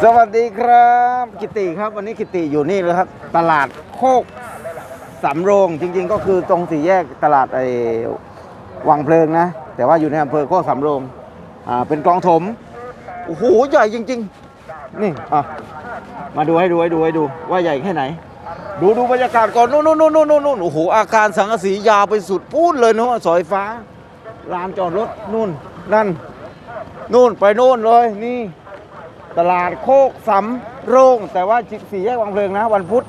สวัสดีครับ กิติครับ วันนี้กิติอยู่นี่เลยครับ ตลาดโคกสำโรงจริง ๆ ก็คือตรงสี่แยกตลาดไอ้วังเพลิงนะ แต่ว่าอยู่ในอำเภอโคกสำโรงอ่าเป็นกองถมโอ้โหใหญ่จริง ๆ นี่อะมาดูให้ดูให้ดูให้ดูว่าใหญ่แค่ไหน ดูดูบรรยากาศก่อนนู่นนู่นนู่นนู่นนู่นโอ้โหอาคารสังกะสียาวไปสุดพูดเลยเนาะสายฟ้าลานจอดรถนู่นนั่นนู่นไปนู่นเลยนี่ ตลาดโคกสำโรง แต่ว่าสี่แยกวังเพลิงนะวันพุธ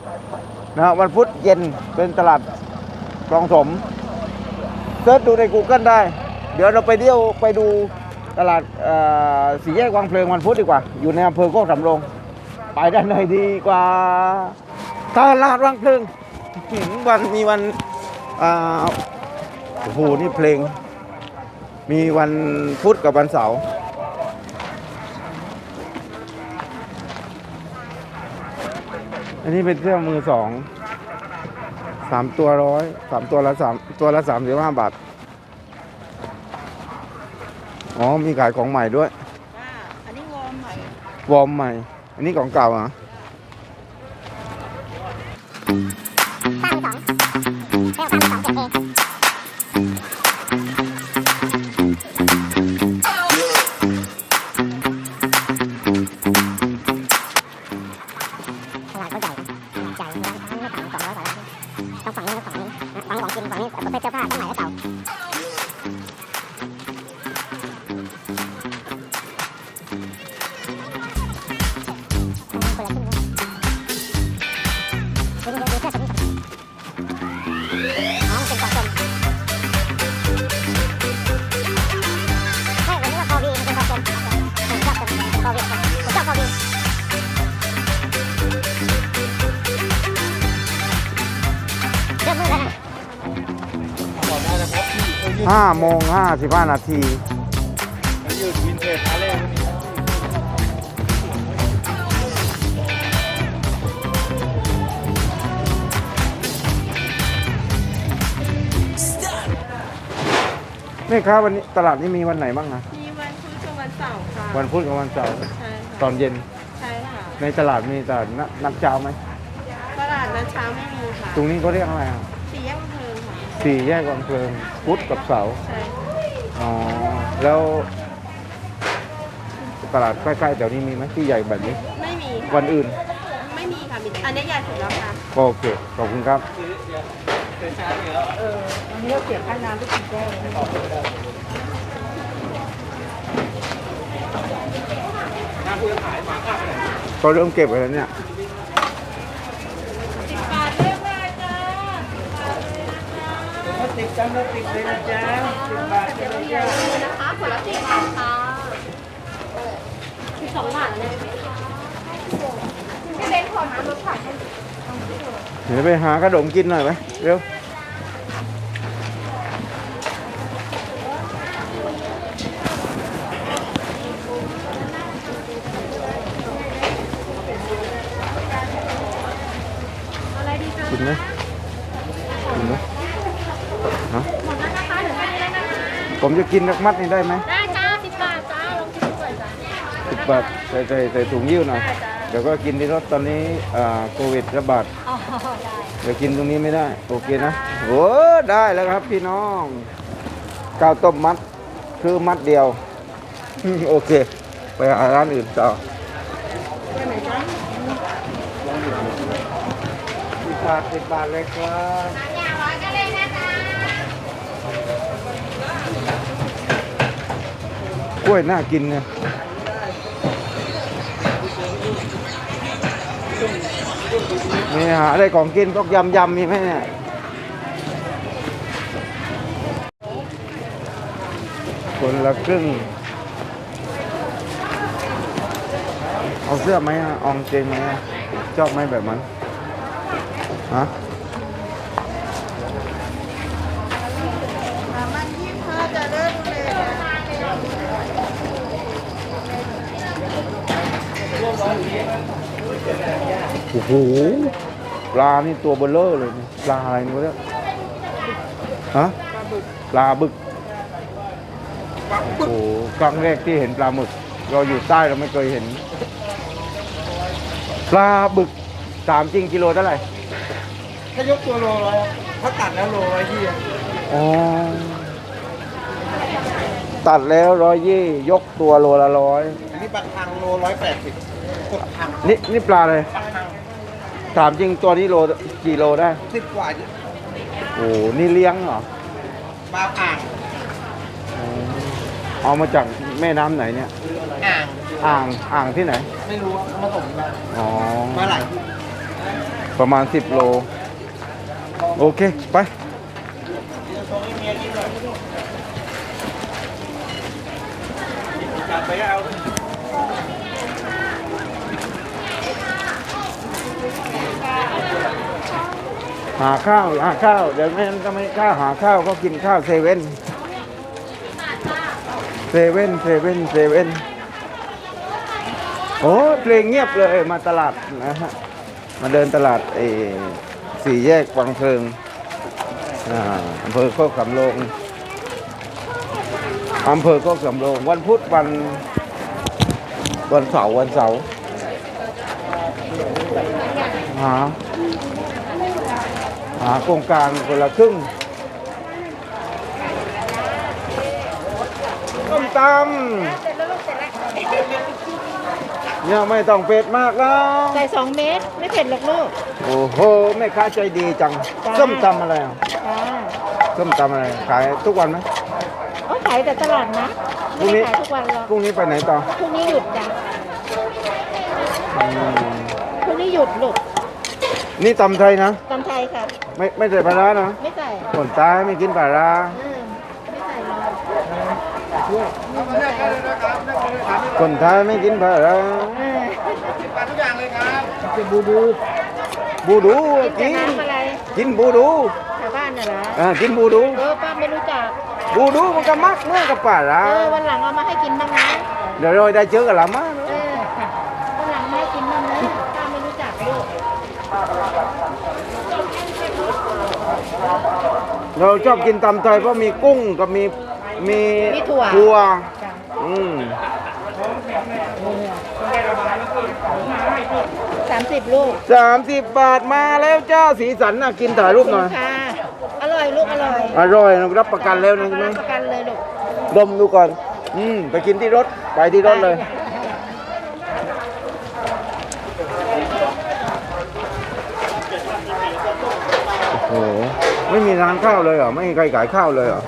นะวันพุธเย็นเป็นตลาดคลองถมเซิร์ชดูใน Google ได้ เดี๋ยวเราไปเที่ยวไปดูตลาดสี่แยกวังเพลิงวันพุธดีกว่า อยู่ในอำเภอโคกสำโรง ไปด้านในดีกว่าตลาดวังเพลิงวันมีวันโอ้โหนี่เพลง มีวันพุธกับวันเสาร์ อันนี้เป็นเสื้อมือสอง สามตัวร้อยสามตัวละสามตัวละสามสิบห้าบาท อ๋อ มีขายของใหม่ด้วย อ่าอันนี้วอร์มใหม่ วอร์มใหม่ อันนี้ของเก่าเหรอต สองร้อยสองร้อยต้องฝั่งนี้ต้องฝั่งนี้ฝั่งของกินฝั่งนี้ประเภทเสื้อผ้าต้องหลายก็เก่า ห้าโมงห้าสิบห้านาทีนี่ครับวันนี้ตลาดนี้มีวันไหนบ้างนะมีวันพุธกับวันเสาร์ค่ะ วันพุธกับวันเสาร์ใช่ตอนเย็น ใช่ค่ะ ในตลาดมีตลาดนักเช้าไหมตลาดนัดเช้าไม่มีค่ะ ตรงนี้เขาเรียกอะไรอะ สีแยก สี่แยกวังเพลิงพุธกับเสาร์ใช่ค่ะอ๋อ แล้ว ตลาดใกล้ๆแถวนี้มีไหมที่ใหญ่แบบนี้ ไม่มีค่ะวันอื่น ไม่มีค่ะมีอันนี้ใหญ่สุดแล้วค่ะก็โอเค ขอบคุณครับ วันนี้เราเสียค่าน้ำทุกกี่แก้วก็เริ่มเก็บไปแล้วเนี่ย ติกจำพลาสติกเลยนะจ๊ะสิบบาทเลยนะจ๊ะนะคะผลละสิบบาทค่ะสิบสองบาทเลยพี่เบนขอน้ำรสผักให้เดี๋ยวไปหาขนมกินหน่อยไหมเร็วกินไหมกินไหมฮะ หมดแล้วนะคะเดี๋ยวไปได้นะคะ ผมจะกินนักมัดนี่ได้ไหมได้จ้าสิบบาทจ้าลองชิมก่อนจ้าสิบบาทใส่ใส่ใส่ถุงยิ้วหน่อยได้จ้าเดี๋ยวก็กินที่รถตอนนี้อ่าโควิดระบาดอ๋อได้เดี๋ยวกินตรงนี้ไม่ได้โอเคนะโอ้ได้แล้วครับพี่น้องข้าวต้มมัดคือมัดเดียว โอเค ไปหาร้านอื่นต่อสิบบาทสิบบาทเลยครับ กล้วยน่ากินเนี่ยนี่หาอะไรของกินก็ยำยำๆมีไหมเนี่ยคนละครึ่ง เอาเสื้อไหมอะองเกงไหมอะชอบไหมแบบมันฮะ มันยี่สิบห้าจะเริ่มเลยนะ โอ้โหปลานี่ตัวเบลเลอร์เลยนี่ปลาอะไรนี่วะเนี่ยฮะปลาบึกโอ้โหครั้งแรกที่เห็นปลาหมึก เราอยู่ใต้เราไม่เคยเห็น ปลาบึกสามจริงกิโลเท่าไหร่ถ้ายกตัวโลร้อยถ้าตัดแล้วโลร้อยที่อ๋อตัดแล้วร้อยยี่ ยกตัวโลละร้อย อันนี้ปลาคังโลร้อยแปดสิบกดคัง นี่นี่ปลาเลยปลาคังถามจริงตัวนี้โลกี่โลได้สิบกว่าโอ้นี่เลี้ยงเหรอปลาอ่างเอามาจากแม่น้ำไหนเนี่ย อ่าง อ่างอ่างที่ไหน ไม่รู้มาส่งมาอ๋อเมื่อไหร่ประมาณ10โล โอเค ไปไปก็เอา หาข้าวหาข้าวเดี๋ยวไม่นก็ไม่กล้าหาข้าวก็กินข้าวเซเว่นเซเว่นเซเว่นเซเว่นโอ้เพลงเงียบเลยมาตลาดนะฮะมาเดินตลาดเอสี่แยกวังเพลิงอำเภอโคกสำโรงอำเภอโคกสำโรงวันพุธวันวันเสาร์วันเสาร์หา หาโครงการคนละครึ่งต้มตำเนี่ยไม่ต้องเป็ดมากแล้วใส่สองเม็ดไม่เผ็ดหรอกลูก โอ้โหแม่ค้าใจดีจังจ้าส้มตำอะไรอะจ้าส้มตำอะไรขายทุกวันไหมเอาขายแต่ตลาดนะไม่ได้ขายทุกวันหรอกพรุ่งนี้ไปไหนต่อพรุ่งนี้หยุดจ้ะอืมพรุ่งนี้หยุดลูก นี่ตำไทยนะ ตำไทยค่ะ ไม่ไม่ใส่ปลาร้านะไม่ใส่คนตายไม่กินปลาร้าอืมไม่ใส่หรอกเอามาเลือกได้เลยนะครับเลือกได้เลยครับคนไทยไม่กินปลาร้าเออปลาทุกอย่างเลยครับบูดูบูดูกินกินแต่น้ำอะไรกินบูดูชาวบ้านน่ะเหรออ่ากินบูดู เออป้าไม่รู้จัก บูดูมันก็มักเมื่อกับปลาร้าเออวันหลังเอามาให้กินบ้างนะเดี๋ยวเราได้เจอกันละมั้งเออวันหลังมาให้กินบ้างนะป้าไม่รู้จักลูก เราชอบกินตำไทยเพราะมีกุ้งกับมีมีมีถั่ว ถั่วจ้ะอืมสามสิบลูกสามสิบบาทมาแล้วจ้าสีสันน่ะกินถ่ายรูปหน่อย ค่ะ อร่อยลูกอร่อยอร่อยนะรับประกันแล้วนะใช่ไหมรับประกันเลยลูก ดมดูก่อน อืม ไปกินที่รถ ไปที่รถเลยโอ้โห ไม่มีร้านข้าวเลยเหรอ ไม่มีใครขายข้าวเลยเหรอ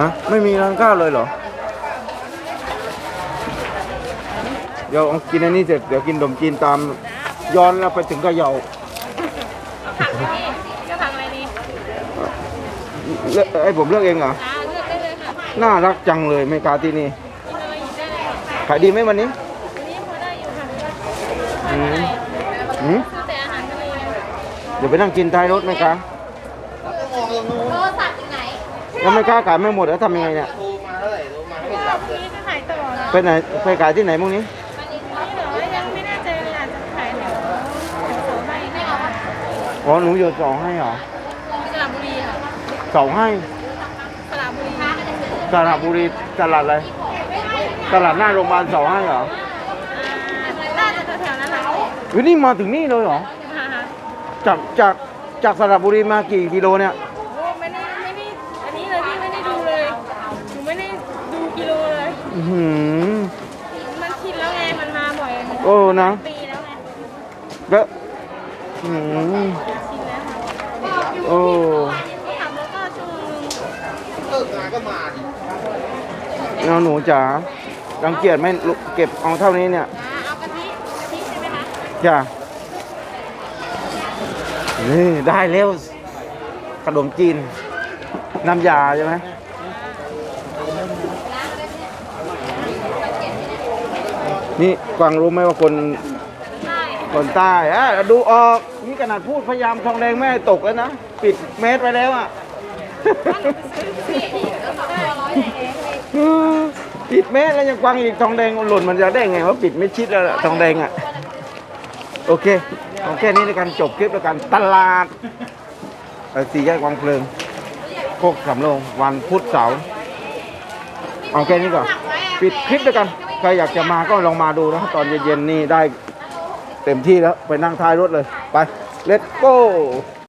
ฮะ ไม่มีร้านข้าวเลยเหรอ เดี๋ยวเอากินอันนี้เสร็จเดี๋ยวกินขนมจีนตามย้อนแล้วไปถึงกะเหยาผักนี่จะผักอะไรดีเลือกไอ้ผมเลือกเองเหรออ่าเลือกได้เลยค่ะน่ารักจังเลยแม่ค้าที่นี่กินอะไรหยิบได้เลยขายดีไหมวันนี้ อันนี้พอได้อยู่ค่ะอืม อืม เดี๋ยวไปนั่งกินท้ายรถแม่ค้าโทรศัพท์ที่ไหนแล้วแม่ค้าขายไม่หมดแล้วทำยังไงเนี่ย โทรมาเท่าไหร่โทรมาไม่รับพรุ่งนี้จะขายต่อนะไปไหนไปขายที่ไหนพวกนี้วันนี้เหรอยังไม่แน่ใจเลยอาจจะขายแถวแถวโสดไม่ไม่เอาปะอ๋อหนูโยนสองให้เหรอสระบุรีค่ะสองให้สระบุรีสระบุรีตลาดอะไรตลาดหน้าโรงพยาบาลสองให้เหรอน่าจะแถวๆนั้นแหละ วินี่มาถึงนี่เลยเหรอ จากจากจากสระบุรีมากี่กิโลเนี่ยโอ้ไม่ได้ไม่ได้อันนี้เลยพี่ไม่ได้ดูเลยหนูไม่ได้ดูกิโลเลย อื้อหือมันชินแล้วไงมันมาบ่อยโอ้นะปีแล้วไงแล้วอื้อหือชินแล้วค่ะโอ้ขับรถก็ชั่วโมงนึงเลิกงานก็มาดิเอาหนูจ๋ารังเกียจไหมลูกเก็บเอาเท่านี้เนี่ย อ่าเอากะทิกะทิใช่ไหมคะ จ้ะ นี่ได้แล้วขนมจีน น้ำยาใช่ไหมนี่กวางรู้ไหมว่าคนคนใต้อะดูออกนี่ขนาดพูดพยายามทองแดงไม่ตกแล้วนะ ปิดเมตรไปแล้วอะปิดเมตรแล้วยังกวางอีกทองแดงหล่นมันจะได้ไงว่าปิดไม่ชิดแล้วทองแดงอะ โอเค เอาแค่นี้ในการจบคลิปแล้วกันตลาดสี่แยกวังเพลิงโคกสำโรงวันพุธเสาร์เอาแค่นี้ก่อนปิดคลิปแล้วกันใครอยากจะมาก็ลองมาดูนะตอนเย็นๆนี่ได้เต็มที่แล้วไปนั่งท้ายรถเลย ไป let's go